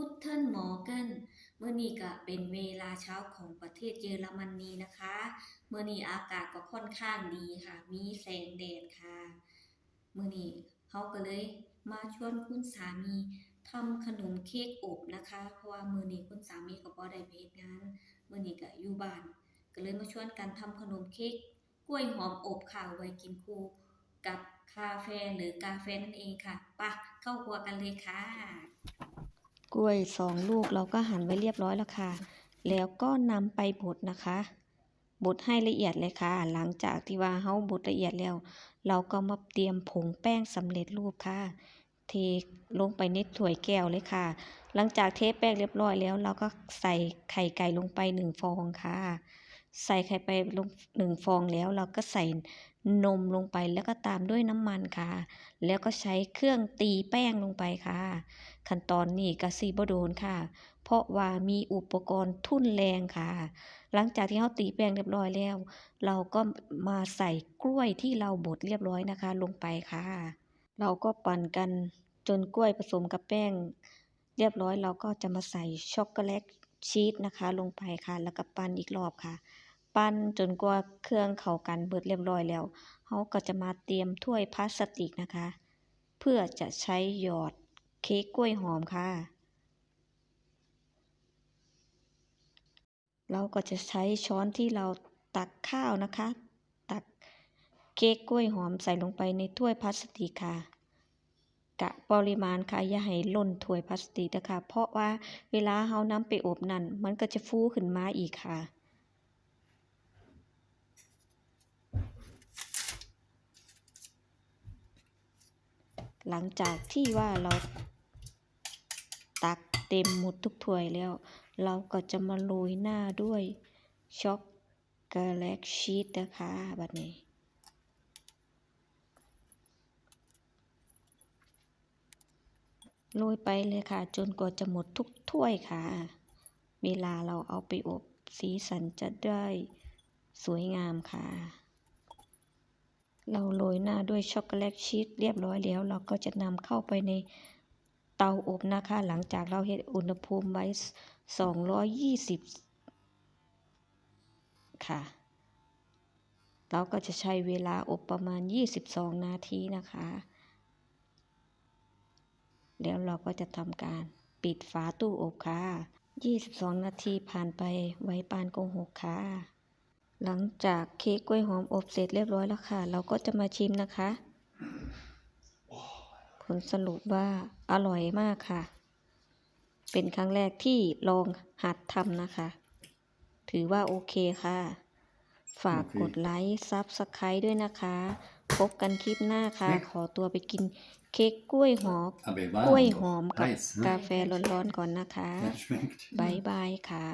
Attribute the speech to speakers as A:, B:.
A: พุทเทิลมอร์เกนเมื่อนี้ก็เป็นเวลาเช้าของประเทศเยอรมนีนะคะ เมื่อนี้อากาศก็ค่อนข้างดีค่ะ มีแสงแดดค่ะ เมื่อนี้เขาก็เลยมาชวนคุณสามีทำขนมเค้กอบนะคะ เพราะว่ามื้อนี้คุณสามีก็บ่ได้ไปเฮ็ดงานมื้อนี้ก็อยู่บ้าน ก็เลยมาชวนกันทำขนมเค้กกล้วยหอมอบค่ะไว้กินคู่กับคาเฟ่หรือกาแฟนั่นเองค่ะปะเข้าครัวกันเลยค่ะ
B: ล้วยสองลูกเราก็หั่นไว้เรียบร้อยแล้วค่ะ แล้วก็นำไปบดนะคะ บดให้ละเอียดเลยค่ะ หลังจากที่ว่าเฮาบดละเอียดแล้ว เราก็มาเตรียมผงแป้งสำเร็จรูปค่ะ เทลงไปในถ้วยแก้วเลยค่ะ หลังจากเทแป้งเรียบร้อยแล้ว เราก็ใส่ไข่ไก่ลงไปหนึ่งฟองค่ะ ใส่ไข่ไปลงหนึ่งฟองแล้วเราก็ใส่นมลงไปแล้วก็ตามด้วยน้ำมันค่ะ แล้วก็ใช้เครื่องตีแป้งลงไปค่ะ ขั้นตอนนี้ก็สีบโดนค่ะ เพราะว่ามีอุปกรณ์ทุ่นแรงค่ะ หลังจากที่เราตีแป้งเรียบร้อยแล้ว เราก็มาใส่กล้วยที่เราบดเรียบร้อยนะคะ ลงไปค่ะ เราก็ปั่นกันจนกล้วยผสมกับแป้ง เรียบร้อยเราก็จะมาใส่ช็อกโกแลตชีสนะคะ ลงไปค่ะ แล้วก็ปั้นอีกรอบค่ะ ปั้นจนกว่าเครื่องเข้ากันเบิดเรียบร้อยแล้วเราก็จะมาเตรียมถ้วยพลาสติกนะคะ เพื่อจะใช้หยอดเค้กกล้วยหอมค่ะ เราก็จะใช้ช้อนที่เราตักข้าวนะคะ ตักเค้กกล้วยหอมใส่ลงไปในถ้วยพลาสติกค่ะกะปริมาณค่ะอย่าให้ล้นถ้วยพลาสติกนะคะ เพราะว่าเวลาเฮานำไปอบนั่นมันก็จะฟูขึ้นมาอีกค่ะ หลังจากที่ว่าเราตักเต็มหมดทุกถ้วยแล้ว เราก็จะมาโรยหน้าด้วยช็อกโกแลตชีสนะคะบัดนี้ โรยไปเลยค่ะ จนกว่าจะหมดทุกถ้วยค่ะ เวลาเราเอาไปอบสีสันจะได้สวยงามค่ะ เราโรยหน้าด้วยช็อกโกแลตชีสเรียบร้อยแล้ว เราก็จะนำเข้าไปในเตาอบนะคะ หลังจากเราเฮ็ดอุณหภูมิไว้ 220 ค่ะ เราก็จะใช้เวลาอบประมาณ 22 นาทีนะคะ แล้วเราก็จะทำการปิดฝาตู้อบค่ะ 22 นาทีผ่านไปไว้ปานโกหกค่ะ หลังจากเค้กกล้วยหอมอบเสร็จเรียบร้อยแล้วค่ะ เราก็จะมาชิมนะคะ ผลสรุปว่าอร่อยมากค่ะ เป็นครั้งแรกที่ลองหัดทำนะคะ ถือว่าโอเคค่ะ ฝากกดไลค์ซับสไครต์ด้วยนะคะ พบกันคลิปหน้าค่ะ ขอตัวไปกินเค้กกล้วยหอม
C: Aber
B: กล้วย
C: warm
B: หอม
C: doch.
B: กับ
C: Heiß, ne?
B: กาแฟร้อนๆก่อนนะคะ
C: Ja, schmeckt.
B: บายบายค่ะ